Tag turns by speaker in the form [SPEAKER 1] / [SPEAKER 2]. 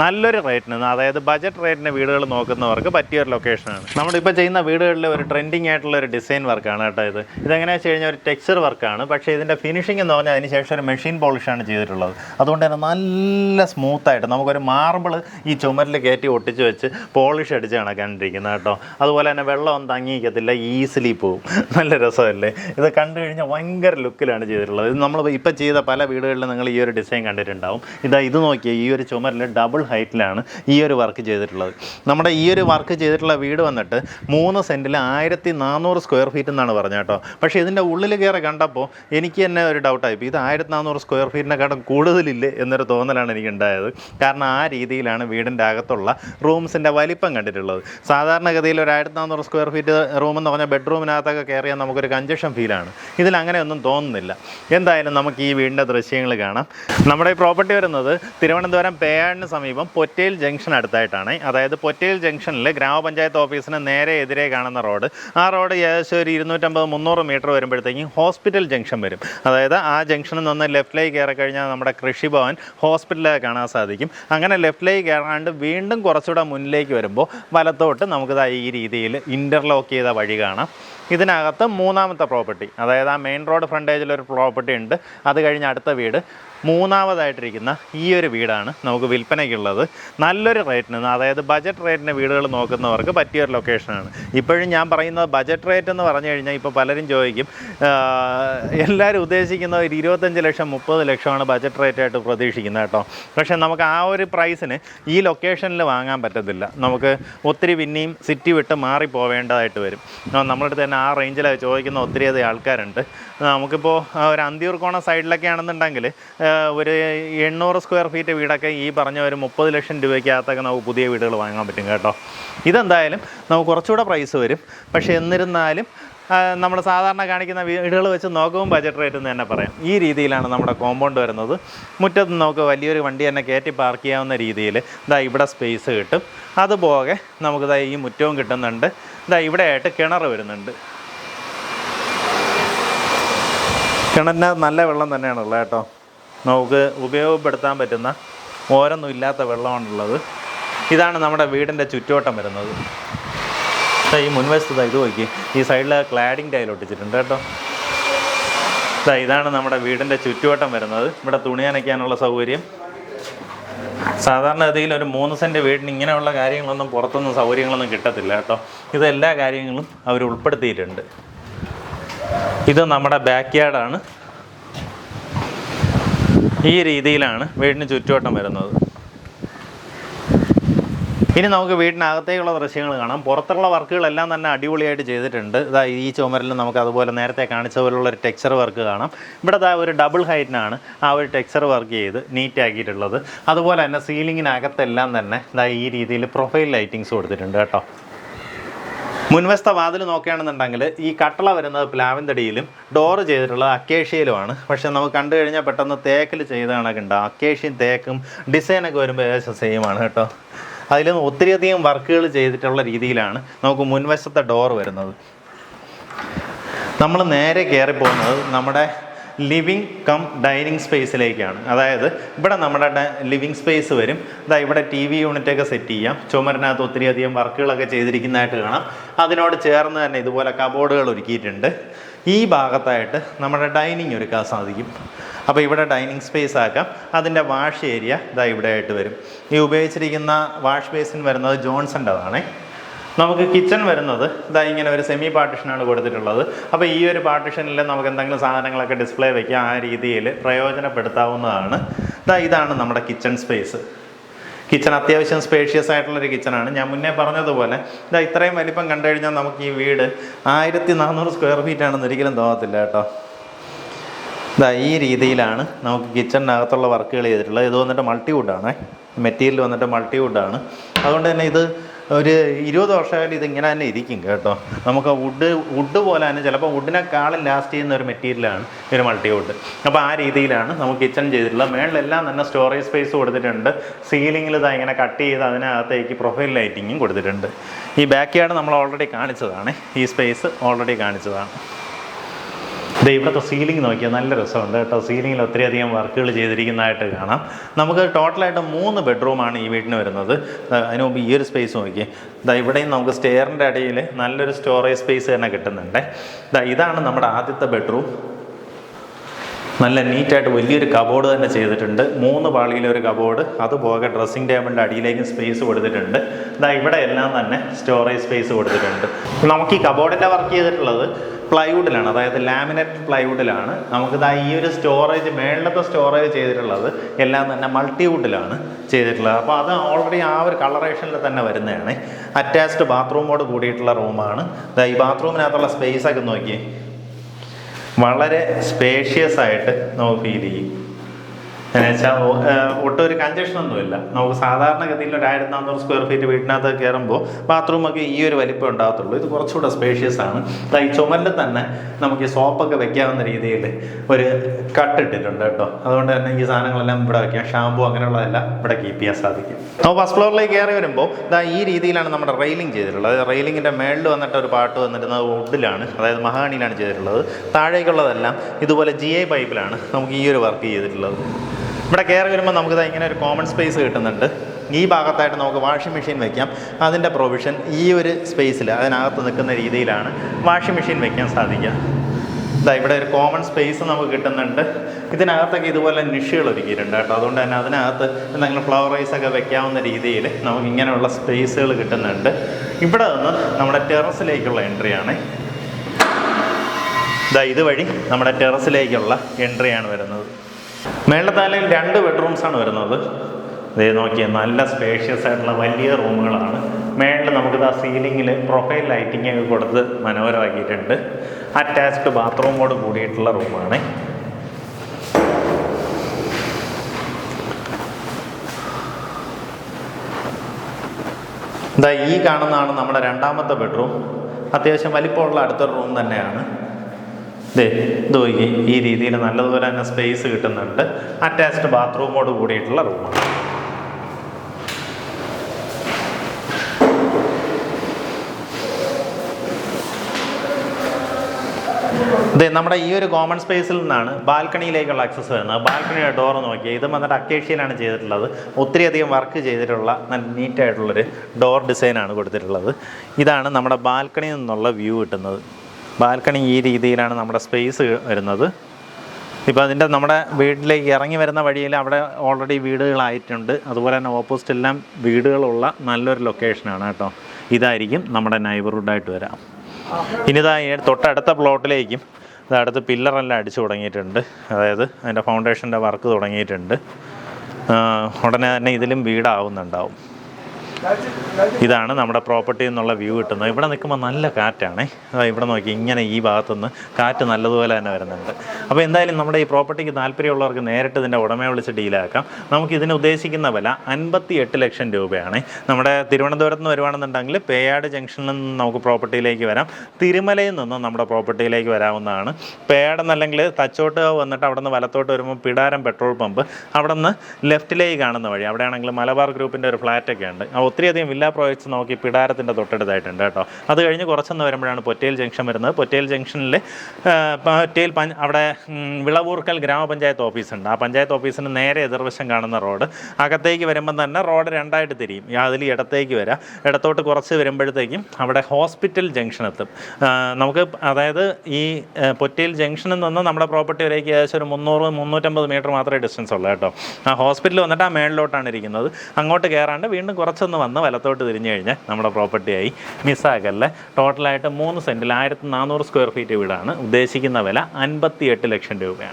[SPEAKER 1] നല്ലൊരു റേറ്റിന് അതായത് ബജറ്റ് റേറ്റിന് വീടുകൾ നോക്കുന്നവർക്ക് പറ്റിയ ഒരു ലൊക്കേഷനാണ് നമ്മളിപ്പോൾ ചെയ്യുന്ന വീടുകളിൽ ഒരു ട്രെൻഡിങ് ആയിട്ടുള്ള ഒരു ഡിസൈൻ വർക്കാണ് കേട്ടോ ഇത്. ഇതെങ്ങനെയാണെന്ന് വെച്ച് കഴിഞ്ഞാൽ ഒരു ടെക്സ്ചർ വർക്കാണ് പക്ഷേ ഇതിന്റെ ഫിനിഷിംഗ് എന്ന് പറഞ്ഞാൽ അതിന് ശേഷം ഒരു മെഷീൻ പോളിഷാണ് ചെയ്തിട്ടുള്ളത്. അതുകൊണ്ട് തന്നെ നല്ല സ്മൂത്തായിട്ട് നമുക്കൊരു മാർബിൾ ഈ ചുമരിൽ കയറ്റി ഒട്ടിച്ച് വെച്ച് പോളിഷ് അടിച്ച് കണക്കാണ്ടിരിക്കുന്നത് കേട്ടോ. അതുപോലെ തന്നെ വെള്ളം തങ്ങിക്കത്തില്ല ഈസിലി പോവും. നല്ല രസമല്ലേ? ഇത് കണ്ടു കഴിഞ്ഞാൽ ഭയങ്കര ലുക്കിലാണ് ചെയ്തിട്ടുള്ളത്. ഇത് നമ്മൾ ഇപ്പം ചെയ്ത പല വീടുകളിലും നിങ്ങൾ ഈ ഒരു ഡിസൈൻ കണ്ടിട്ടുണ്ടാവും. ഇതാ ഇത് നോക്കിയാൽ ഈ ഒരു ചുമരിൽ ഡബിൾ ഹൈറ്റിലാണ് ഈ ഒരു വർക്ക് ചെയ്തിട്ടുള്ളത്. നമ്മുടെ ഈ ഒരു വർക്ക് ചെയ്തിട്ടുള്ള വീട് വന്നിട്ട് മൂന്ന് സെന്റിൽ ആയിരത്തി നാനൂറ് സ്ക്വയർ ഫീറ്റ് എന്നാണ് പറഞ്ഞത് കേട്ടോ. പക്ഷേ ഇതിന്റെ ഉള്ളിൽ കയറി കണ്ടപ്പോൾ എനിക്ക് തന്നെ ഒരു ഡൗട്ടായി ഇത് ആയിരത്തി നാനൂറ് സ്ക്വയർ ഫീറ്റിനെക്കാട്ടും കൂടുതലില്ലേ എന്നൊരു തോന്നലാണ് എനിക്ക് ഉണ്ടായത് കാരണം ആ രീതിയിലാണ് വീടിന്റെ അകത്തുള്ള റൂംസിന്റെ വലിപ്പം കണ്ടിട്ടുള്ളത്. സാധാരണഗതിയിൽ ഒരു ആയിരത്തി നാനൂറ് സ്ക്വയർ ഫീറ്റ് റൂം എന്ന് പറഞ്ഞാൽ ബെഡ്റൂമിനകത്തൊക്കെ കയറിയാൽ നമുക്കൊരു കഞ്ചക്ഷൻ ഫീലാണ് ഇതിൽ അങ്ങനെയൊന്നും തോന്നുന്നില്ല. എന്തായാലും നമുക്ക് ഈ വീടിന്റെ ദൃശ്യങ്ങൾ കാണാം. നമ്മുടെ ഈ പ്രോപ്പർട്ടി വരുന്നത് തിരുവനന്തപുരം പേയാടിന് സമീപം പൊറ്റേൽ ജംഗ്ഷൻ അടുത്തായിട്ടാണ്. അതായത് പൊറ്റേൽ ജംഗ്ഷനിൽ ഗ്രാമപഞ്ചായത്ത് ഓഫീസിന് നേരെ എതിരെ കാണുന്ന റോഡ്. ആ റോഡ് ഏകദേശം ഒരു ഇരുന്നൂറ്റമ്പത് മുന്നൂറ് മീറ്റർ വരുമ്പോഴത്തേക്കും ഹോസ്പിറ്റൽ ജംഗ്ഷൻ വരും. അതായത് ആ ജംഗ്ഷനിൽ നിന്ന് ലെഫ്റ്റിലേക്ക് കയറി കഴിഞ്ഞാൽ നമ്മുടെ കൃഷിഭവൻ ഹോസ്പിറ്റലൊക്കെ കാണാൻ സാധിക്കും. അങ്ങനെ ലെഫ്റ്റിലേക്ക് കയറാണ്ട് വീണ്ടും കുറച്ചുകൂടെ മുന്നിലേക്ക് വരുമ്പോൾ വലത്തോട്ട് നമുക്കിതാ ഈ രീതിയിൽ ഇന്റർലോക്ക് ചെയ്ത വഴി കാണാം. ഇതിനകത്ത് മൂന്നാമത്തെ പ്രോപ്പർട്ടി അതായത് ആ മെയിൻ റോഡ് ഫ്രണ്ടേജിൽ ഒരു പ്രോപ്പർട്ടി ഉണ്ട്. അത് കഴിഞ്ഞ് അടുത്ത വീട്. മൂന്നാമതായിട്ടിരിക്കുന്ന ഈ ഒരു വീടാണ് നമുക്ക് വിൽപ്പനയ്ക്കുള്ളത് നല്ലൊരു റേറ്റിന് അതായത് ബജറ്റ് റേറ്റിന് വീടുകൾ നോക്കുന്നവർക്ക് പറ്റിയ ഒരു ലൊക്കേഷനാണ് ഇപ്പോഴും ഞാൻ പറയുന്നത് ബജറ്റ് റേറ്റ് എന്ന് പറഞ്ഞു കഴിഞ്ഞാൽ ഇപ്പോൾ പലരും ചോദിക്കും എല്ലാവരും ഉദ്ദേശിക്കുന്ന ഒരു ഇരുപത്തഞ്ച് ലക്ഷം മുപ്പത് ലക്ഷമാണ് ബജറ്റ് റേറ്റ് ആയിട്ട് പ്രതീക്ഷിക്കുന്നത് കേട്ടോ. പക്ഷേ നമുക്ക് ആ ഒരു പ്രൈസിന് ഈ ലൊക്കേഷനിൽ വാങ്ങാൻ പറ്റത്തില്ല. നമുക്ക് ഒത്തിരി പിന്നെയും സിറ്റി വിട്ട് മാറി പോവേണ്ടതായിട്ട് വരും. നമ്മളടുത്ത് തന്നെ ആ റേഞ്ചിൽ ചോദിക്കുന്ന ഒത്തിരിയധികം ആൾക്കാരുണ്ട്. നമുക്കിപ്പോൾ ഒരു അന്തിയൂർക്കോണ സൈഡിലൊക്കെ ആണെന്നുണ്ടെങ്കിൽ ഒരു എണ്ണൂറ് സ്ക്വയർ ഫീറ്റ് വീടൊക്കെ ഈ പറഞ്ഞ ഒരു മുപ്പത് ലക്ഷം രൂപയ്ക്കകത്തൊക്കെ നമുക്ക് പുതിയ വീടുകൾ വാങ്ങാൻ പറ്റും കേട്ടോ. ഇതെന്തായാലും നമുക്ക് കുറച്ചുകൂടെ പ്രൈസ് വരും. പക്ഷേ എന്നിരുന്നാലും നമ്മൾ സാധാരണ കാണിക്കുന്ന വീടുകൾ വെച്ച് നോക്കുമ്പോൾ ബജറ്റ് റേറ്റ് എന്ന് തന്നെ പറയാം. ഈ രീതിയിലാണ് നമ്മുടെ കോമ്പൗണ്ട് വരുന്നത്. മുറ്റത്ത് നമുക്ക് വലിയൊരു വണ്ടി തന്നെ കയറ്റി പാർക്ക് ചെയ്യാവുന്ന രീതിയിൽ ഇതാ ഇവിടെ സ്പേസ് കിട്ടും. അതുപോലെ നമുക്ക് ഇതാ ഈ മുറ്റവും കിട്ടുന്നുണ്ട്. ഇതാ ഇവിടെ ആയിട്ട് കിണർ വരുന്നുണ്ട്. കിണറിനകത്ത് നല്ല വെള്ളം തന്നെയാണുള്ളത് കേട്ടോ. നമുക്ക് ഉപയോഗപ്പെടുത്താൻ പറ്റുന്ന ഓരൊന്നും ഇല്ലാത്ത വെള്ളമാണുള്ളത്. ഇതാണ് നമ്മുടെ വീടിന്റെ ചുറ്റുവട്ടം വരുന്നത്. ഈ മുൻവശത്ത് ഇത് നോക്കി ഈ സൈഡിൽ ക്ലാഡിങ് ടൈൽ ഒട്ടിച്ചിട്ടുണ്ട് കേട്ടോ. ഇതാണ് നമ്മുടെ വീടിന്റെ ചുറ്റുവട്ടം വരുന്നത്. ഇവിടെ തുണി നനയ്ക്കാനുള്ള സൗകര്യം. സാധാരണഗതിയിൽ ഒരു മൂന്ന് സെന്റ് വീടിന് ഇങ്ങനെയുള്ള കാര്യങ്ങളൊന്നും പുറത്തൊന്നും സൗകര്യങ്ങളൊന്നും കിട്ടത്തില്ല കേട്ടോ. ഇതെല്ലാ കാര്യങ്ങളും അവർ ഉൾപ്പെടുത്തിയിട്ടുണ്ട്. ഇത് നമ്മുടെ ബാക്ക് യാർഡാണ് ഈ രീതിയിലാണ് വീടിന് ചുറ്റുവട്ടം വരുന്നത്. ഇനി നമുക്ക് വീടിനകത്തേക്കുള്ള ദൃശ്യങ്ങൾ കാണാം. പുറത്തുള്ള വർക്കുകളെല്ലാം തന്നെ അടിപൊളിയായിട്ട് ചെയ്തിട്ടുണ്ട്. ഇതാ ഈ ചുമരിൽ നമുക്ക് അതുപോലെ നേരത്തെ കാണിച്ച പോലുള്ള ഒരു ടെക്സ്ചർ വർക്ക് കാണാം. ഇവിടെ ഇതാ ഒരു ഡബിൾ ഹൈറ്റിനാണ് ആ ഒരു ടെക്സ്ചർ വർക്ക് ചെയ്ത് നീറ്റാക്കിയിട്ടുള്ളത്. അതുപോലെ തന്നെ സീലിങ്ങിനകത്തെല്ലാം തന്നെ ഇതാ ഈ രീതിയിൽ പ്രൊഫൈൽ ലൈറ്റിങ്സ് കൊടുത്തിട്ടുണ്ട് കേട്ടോ. മുൻവശത്തെ വാതിൽ നോക്കുകയാണെന്നുണ്ടെങ്കിൽ ഈ കട്ടള വരുന്നത് പ്ലാവിന്തടിയിലും ഡോറ് ചെയ്തിട്ടുള്ളത് അക്കേഷ്യയിലുമാണ്. പക്ഷേ നമുക്ക് കണ്ടു കഴിഞ്ഞാൽ പെട്ടെന്ന് തേക്കിൽ ചെയ്ത കണക്കുണ്ട് അക്കേഷ്യയും തേക്കും ഡിസൈനൊക്കെ വരുമ്പോൾ ഏകദേശം സെയിമാണ് കേട്ടോ. അതിൽ ഒത്തിരിയധികം വർക്കുകൾ ചെയ്തിട്ടുള്ള രീതിയിലാണ് നമുക്ക് മുൻവശത്തെ ഡോർ വരുന്നത്. നമ്മൾ നേരെ കയറി പോകുന്നത് നമ്മുടെ ലിവിങ് കം ഡൈനിങ് സ്പേസിലേക്കാണ് അതായത് ഇവിടെ നമ്മുടെ ലിവിങ് സ്പേസ് വരും. ഇതാ ഇവിടെ ടി വി യൂണിറ്റൊക്കെ സെറ്റ് ചെയ്യാം. ചുമരിനകത്ത് ഒത്തിരിയധികം വർക്കുകളൊക്കെ ചെയ്തിരിക്കുന്നതായിട്ട് കാണാം. അതിനോട് ചേർന്ന് തന്നെ ഇതുപോലെ കബോർഡുകൾ ഒരുക്കിയിട്ടുണ്ട്. ഈ ഭാഗത്തായിട്ട് നമ്മുടെ ഡൈനിങ് ഒരുക്കാൻ സാധിക്കും. അപ്പോൾ ഇവിടെ ഡൈനിങ് സ്പേസ് ആക്കാം. അതിന്റെ വാഷ് ഏരിയ ഇതാ ഇവിടെ ആയിട്ട് വരും. ഈ ഉപയോഗിച്ചിരിക്കുന്ന വാഷ് ബേസിൻ വരുന്നത് ജോൺസന്റെതാണേ നമുക്ക് കിച്ചൺ വരുന്നത്. ഇതാ ഇങ്ങനെ ഒരു സെമി പാർട്ടിഷനാണ് കൊടുത്തിട്ടുള്ളത്. അപ്പോൾ ഈ ഒരു പാർട്ടിഷനിൽ നമുക്ക് എന്തെങ്കിലും സാധനങ്ങളൊക്കെ ഡിസ്പ്ലേ വയ്ക്കാം ആ രീതിയിൽ പ്രയോജനപ്പെടുത്താവുന്നതാണ്. ഇതാ ഇതാണ് നമ്മുടെ കിച്ചൺ സ്പേസ് കിച്ചൺ അത്യാവശ്യം സ്പേഷ്യസ് ആയിട്ടുള്ളൊരു കിച്ചണാണ് ഞാൻ മുന്നേ പറഞ്ഞതുപോലെ ഇതാ ഇത്രയും വലിപ്പം കണ്ടു കഴിഞ്ഞാൽ നമുക്ക് ഈ വീട് ആയിരത്തി നാനൂറ് സ്ക്വയർ ഫീറ്റ് ആണെന്ന് ഒരിക്കലും തോന്നത്തില്ല കേട്ടോ. ഇതാ ഈ രീതിയിലാണ് നമുക്ക് കിച്ചണിനകത്തുള്ള വർക്കുകൾ ചെയ്തിട്ടുള്ളത്. ഇത് വന്നിട്ട് മൾട്ടി മൾട്ടിവുഡാണ് മെറ്റീരിയൽ വന്നിട്ട് മൾട്ടി മൾട്ടിവുഡാണ് അതുകൊണ്ട് തന്നെ ഇത് ഒരു ഇരുപത് വർഷമായാലും ഇതിങ്ങനെ തന്നെ ഇരിക്കും കേട്ടോ. നമുക്ക് വുഡ് വുഡ് പോലെ തന്നെ ചിലപ്പോൾ വുഡിനെക്കാളും ലാസ്റ്റ് ചെയ്യുന്ന ഒരു മെറ്റീരിയലാണ് ഒരു മൾട്ടി വുഡ് അപ്പോൾ ആ രീതിയിലാണ് നമുക്ക് കിച്ചൺ ചെയ്തിട്ടുള്ളത്. മേളിലെല്ലാം തന്നെ സ്റ്റോറേജ് സ്പേസ് കൊടുത്തിട്ടുണ്ട്. സീലിങ്ങിൽ ഇതാ ഇങ്ങനെ കട്ട് ചെയ്ത് അതിനകത്തേക്ക് പ്രൊഫൈൽ ലൈറ്റിങ്ങും കൊടുത്തിട്ടുണ്ട്. ഈ ബാക്ക് യാർഡ് നമ്മൾ ഓൾറെഡി കാണിച്ചതാണ്. ഈ സ്പേസ് ഓൾറെഡി കാണിച്ചതാണ്. ദേ ഇവിടുത്തെ സീലിംഗ് നോക്കിയാൽ നല്ല രസമുണ്ട് കേട്ടോ. സീലിംഗിൽ ഒത്തിരിയധികം വർക്കുകൾ ചെയ്തിരിക്കുന്നതായിട്ട് കാണാം. നമുക്ക് ടോട്ടലായിട്ട് മൂന്ന് ബെഡ്റൂമാണ് ഈ വീട്ടിന് വരുന്നത്. അതിന് മുമ്പ് ഈ ഒരു സ്പേസ് നോക്കി ദാ ഇവിടെയും നമുക്ക് സ്റ്റെയറിന്റെ അടിയിൽ നല്ലൊരു സ്റ്റോറേജ് സ്പേസ് തന്നെ കിട്ടുന്നുണ്ട്. ദാ ഇതാണ് നമ്മുടെ ആദ്യത്തെ ബെഡ്റൂം നല്ല നീറ്റായിട്ട് വലിയൊരു കബോർഡ് തന്നെ ചെയ്തിട്ടുണ്ട്. മൂന്ന് പാളിയിലൊരു കബോർഡ് അതുപോലെ ഡ്രസ്സിംഗ് ടേബിളിന്റെ അടിയിലേക്കും സ്പേസ് കൊടുത്തിട്ടുണ്ട്. ഇതാ ഇവിടെ എല്ലാം തന്നെ സ്റ്റോറേജ് സ്പേസ് കൊടുത്തിട്ടുണ്ട്. നമുക്ക് ഈ കബോർഡിന്റെ വർക്ക് ചെയ്തിട്ടുള്ളത് പ്ലൈവുഡിലാണ് അതായത് ലാമിനേറ്റ് പ്ലൈവുഡിലാണ്. നമുക്കിതാ ഈ ഒരു സ്റ്റോറേജ് മേളിലത്തെ സ്റ്റോറേജ് ചെയ്തിട്ടുള്ളത് എല്ലാം തന്നെ മൾട്ടിവുഡിലാണ് ചെയ്തിട്ടുള്ളത്. അപ്പോൾ അത് ഓൾറെഡി ആ ഒരു കളറേഷനിൽ തന്നെ വരുന്നതാണ്. അറ്റാച്ച്ഡ് ബാത്റൂമോട് കൂടിയിട്ടുള്ള റൂമാണ് ഈ ബാത്റൂമിനകത്തുള്ള സ്പേസ് ഒക്കെ നോക്കിയേ. വളരെ സ്പേഷ്യസ് ആയിട്ട് നമുക്ക് ഫീൽ ചെയ്യും. എന്നുവെച്ചാൽ ഒട്ടും ഒരു കഞ്ചക്ഷൻ ഒന്നുമില്ല നമുക്ക് സാധാരണഗതിയിൽ ഒരു ആയിരത്തി നാനൂറ് സ്ക്വയർ ഫീറ്റ് വീട്ടിനകത്ത് കയറുമ്പോൾ ബാത്റൂമൊക്കെ ഈ ഒരു വലിപ്പം ഉണ്ടാകത്തുള്ളൂ. ഇത് കുറച്ചുകൂടെ സ്പേഷ്യസ് ആണ്. ഈ ചുമലിൽ തന്നെ നമുക്ക് ഈ സോപ്പൊക്കെ വെക്കാവുന്ന രീതിയിൽ ഒരു കട്ട് ഇട്ടിട്ടുണ്ട് കേട്ടോ. അതുകൊണ്ട് തന്നെ ഈ സാധനങ്ങളെല്ലാം ഇവിടെ വെക്കാം. ഷാമ്പു അങ്ങനെയുള്ളതെല്ലാം ഇവിടെ കീപ്പ് ചെയ്യാൻ സാധിക്കും. അപ്പോൾ ഫസ്റ്റ് ഫ്ലോറിലേക്ക് കയറി വരുമ്പോൾ ഇതാ ഈ രീതിയിലാണ് നമ്മുടെ റെയിലിംഗ് ചെയ്തിട്ടുള്ളത്. അതായത് റെയിലിങ്ങിന്റെ മേളിൽ വന്നിട്ട് ഒരു പാട്ട് വന്നിരുന്നത് വുഡിലാണ് അതായത് മഹാണിയിലാണ് ചെയ്തിട്ടുള്ളത്. താഴേക്കുള്ളതെല്ലാം ഇതുപോലെ ജി ഐ പൈപ്പിലാണ് നമുക്ക് ഈ ഒരു വർക്ക് ചെയ്തിട്ടുള്ളത്. ഇവിടെ കയറി വരുമ്പോൾ നമുക്കിത് ഇങ്ങനെ ഒരു കോമൺ സ്പേസ് കിട്ടുന്നുണ്ട്. ഈ ഭാഗത്തായിട്ട് നമുക്ക് വാഷിംഗ് മെഷീൻ വെക്കാം. അതിന്റെ പ്രൊവിഷൻ ഈ ഒരു സ്പേസിൽ അതിനകത്ത് നിൽക്കുന്ന രീതിയിലാണ് വാഷിംഗ് മെഷീൻ വെക്കാൻ സാധിക്കുക. ഇതാ ഇവിടെ ഒരു കോമൺ സ്പേസ് നമുക്ക് കിട്ടുന്നുണ്ട്. ഇതിനകത്തൊക്കെ ഇതുപോലെ നിഷുകൾ ഒരുക്കിയിട്ടുണ്ട് കേട്ടോ. അതുകൊണ്ട് തന്നെ അതിനകത്ത് എന്തെങ്കിലും ഫ്ലവർ ഒക്കെ വെക്കാവുന്ന രീതിയിൽ നമുക്ക് ഇങ്ങനെയുള്ള സ്പേസുകൾ കിട്ടുന്നുണ്ട്. ഇവിടെ നിന്ന് നമ്മുടെ ടെറസിലേക്കുള്ള എൻട്രിയാണ് ഇതാ ഇതുവഴി നമ്മുടെ ടെറസിലേക്കുള്ള എൻട്രിയാണ് വരുന്നത്. മേളത്താലയിൽ രണ്ട് ബെഡ്റൂംസ് ആണ് വരുന്നത്. ഇതേ നോക്കിയാൽ നല്ല സ്പേഷ്യസ് ആയിട്ടുള്ള വലിയ റൂമുകളാണ്. മേളിൽ നമുക്കിത് ആ സീലിങ്ങിൽ പ്രൊഫൈൽ ലൈറ്റിംഗ് ഒക്കെ കൊടുത്ത് മനോഹരമാക്കിയിട്ടുണ്ട്. അറ്റാച്ച്ഡ് ബാത്റൂമോട് കൂടിയിട്ടുള്ള റൂമാണ്. ഇതാ ഈ കാണുന്നതാണ് നമ്മുടെ രണ്ടാമത്തെ ബെഡ്റൂം അത്യാവശ്യം വലിപ്പമുള്ള അടുത്തൊരു റൂം തന്നെയാണ്. ദേ ഈ രീതിയിൽ നല്ലതുപോലെ തന്നെ സ്പേസ് കിട്ടുന്നുണ്ട്. അറ്റാച്ച്ഡ് ബാത്റൂമോട് കൂടിയിട്ടുള്ള റൂമാണ് അതെ നമ്മുടെ ഈ ഒരു കോമൺ സ്പേസിൽ നിന്നാണ് ബാൽക്കണിയിലേക്കുള്ള ആക്സസ് വരുന്നത്. ബാൽക്കണിയുടെ ഡോർ നോക്കിയാൽ ഇത് വന്നിട്ട് അക്കേഷ്യയിലാണ് ചെയ്തിട്ടുള്ളത്. ഒത്തിരി അധികം വർക്ക് ചെയ്തിട്ടുള്ള നല്ല നീറ്റായിട്ടുള്ളൊരു ഡോർ ഡിസൈനാണ് കൊടുത്തിട്ടുള്ളത്. ഇതാണ് നമ്മുടെ ബാൽക്കണിയിൽ നിന്നുള്ള വ്യൂ കിട്ടുന്നത്. ബാൽക്കണി ഈ രീതിയിലാണ് നമ്മുടെ സ്പേസ് വരുന്നത്. ഇപ്പോൾ അതിന്റെ നമ്മുടെ വീട്ടിലേക്ക് ഇറങ്ങി വരുന്ന വഴിയിൽ അവിടെ ഓൾറെഡി വീടുകളായിട്ടുണ്ട്. അതുപോലെ തന്നെ ഓപ്പോസിറ്റ് എല്ലാം വീടുകളുള്ള നല്ലൊരു ലൊക്കേഷനാണ് കേട്ടോ. ഇതായിരിക്കും നമ്മുടെ നൈബർഹുഡായിട്ട് വരാം. ഇനി ഇതാ ഈ തൊട്ടടുത്ത പ്ലോട്ടിലേക്കും അതടുത്ത് പില്ലറെല്ലാം അടിച്ചു തുടങ്ങിയിട്ടുണ്ട്. അതായത് അതിന്റെ ഫൗണ്ടേഷന്റെ വർക്ക് തുടങ്ങിയിട്ടുണ്ട്. ഉടനെ തന്നെ ഇതിലും വീടാവുന്നുണ്ടാവും. ഇതാണ് നമ്മുടെ പ്രോപ്പർട്ടിയിൽ നിന്നുള്ള വ്യൂ കിട്ടുന്നത്. ഇവിടെ നിൽക്കുമ്പോൾ നല്ല കാറ്റാണേ. ഇവിടെ നോക്കി ഇങ്ങനെ ഈ ഭാഗത്തുനിന്ന് കാറ്റ് നല്ലതുപോലെ തന്നെ വരുന്നുണ്ട്. അപ്പോൾ എന്തായാലും നമ്മുടെ ഈ പ്രോപ്പർട്ടിക്ക് താല്പര്യമുള്ളവർക്ക് നേരിട്ട് ഇതിന്റെ ഉടമയെ വിളിച്ച് ഡീലാക്കാം നമുക്ക് ഇതിന് ഉദ്ദേശിക്കുന്ന വില അൻപത്തി എട്ട് ലക്ഷം രൂപയാണ്. നമ്മുടെ തിരുവനന്തപുരത്ത് നിന്ന് വരുവാണെന്നുണ്ടെങ്കിൽ പേയാട് ജംഗ്ഷനിൽ നിന്ന് നമുക്ക് പ്രോപ്പർട്ടിയിലേക്ക് വരാം. തിരുമലയിൽ നിന്നും നമ്മുടെ പ്രോപ്പർട്ടിയിലേക്ക് വരാവുന്നതാണ്. പേയാട് എന്നല്ലെങ്കിൽ തച്ചോട്ട് വന്നിട്ട് അവിടെ നിന്ന് വലത്തോട്ട് വരുമ്പോൾ പിടാരം പെട്രോൾ പമ്പ്. അവിടെ നിന്ന് ലെഫ്റ്റിലേക്ക് കാണുന്ന വഴി അവിടെയാണെങ്കിൽ മലബാർ ഗ്രൂപ്പിന്റെ ഒരു ഫ്ലാറ്റൊക്കെ ഉണ്ട്. ഒത്തിരിയധികം വില്ലാ പ്രോജക്ട്സ് നോക്കി പിടാരത്തിന്റെ തൊട്ടടുത്തായിട്ടുണ്ട് കേട്ടോ. അത് കഴിഞ്ഞ് കുറച്ചെന്ന് വരുമ്പോഴാണ് പൊറ്റേൽ ജംഗ്ഷൻ വരുന്നത്. പൊറ്റേൽ ജംഗ്ഷനിൽ പൊറ്റേൽ പഞ്ച് അവിടെ വിളവൂർക്കൽ ഗ്രാമപഞ്ചായത്ത് ഓഫീസുണ്ട് ആ പഞ്ചായത്ത് ഓഫീസിന് നേരെ എതിർവശം കാണുന്ന റോഡ്. അകത്തേക്ക് വരുമ്പം തന്നെ റോഡ് രണ്ടായിട്ട് തിരിയും. ഈ അതിൽ ഇടത്തേക്ക് വരാം. ഇടത്തോട്ട് കുറച്ച് വരുമ്പോഴത്തേക്കും അവിടെ ഹോസ്പിറ്റൽ ജംഗ്ഷൻ എത്തും. നമുക്ക് അതായത് ഈ പൊറ്റേൽ ജംഗ്ഷനിൽ നിന്ന് നമ്മുടെ പ്രോപ്പർട്ടി വരേക്ക് ഏകദേശം ഒരു മുന്നൂറ് മുന്നൂറ്റമ്പത് മീറ്റർ മാത്രമേ ഡിസ്റ്റൻസ് ഉള്ളൂ കേട്ടോ. ആ ഹോസ്പിറ്റൽ വന്നിട്ട് ആ മേളിലോട്ടാണ് ഇരിക്കുന്നത്. അങ്ങോട്ട് കയറാണ്ട് വീണ്ടും കുറച്ചൊന്ന് വന്ന് വലത്തോട്ട് തിരിഞ്ഞു കഴിഞ്ഞാൽ നമ്മുടെ പ്രോപ്പർട്ടിയായി മിസ്സാകല്ലേ. ടോട്ടലായിട്ട് മൂന്ന് സെന്റിൽ ആയിരത്തി നാനൂറ് സ്ക്വയർ ഫീറ്റ് വീടാണ് ഉദ്ദേശിക്കുന്ന വില അൻപത്തി ലക്ഷം രൂപയാണ്.